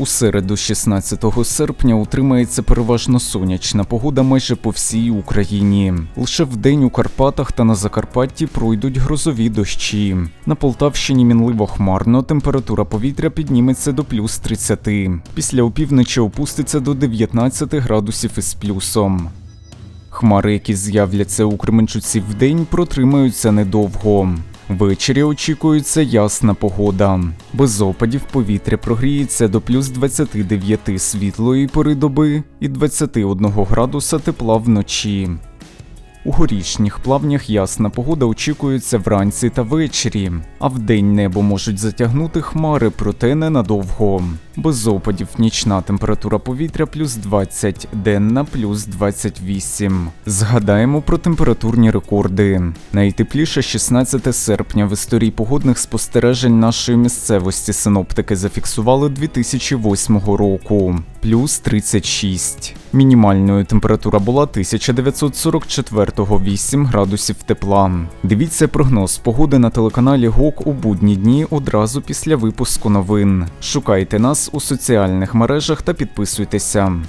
У середу, 16 серпня, утримається переважно сонячна погода майже по всій Україні. Лише вдень у Карпатах та на Закарпатті пройдуть грозові дощі. На Полтавщині мінливо хмарно, температура повітря підніметься до плюс 30. Після опівночі опуститься до 19 градусів із плюсом. Хмари, які з'являться у Кременчуці вдень, протримаються недовго. Ввечері очікується ясна погода. Без опадів повітря прогріється до плюс 29 світлої пори доби і 21 градуса тепла вночі. У горішніх плавнях ясна погода очікується вранці та ввечері, а вдень небо можуть затягнути хмари, проте ненадовго. Без опадів нічна температура повітря плюс 20, денна плюс 28. Згадаємо про температурні рекорди. Найтепліше 16 серпня в історії погодних спостережень нашої місцевості синоптики зафіксували 2008 року плюс 36. Мінімальною температура була 1944-го 8 градусів тепла. Дивіться прогноз погоди на телеканалі ГОК у будні дні одразу після випуску новин. Шукайте нас у соціальних мережах та підписуйтеся.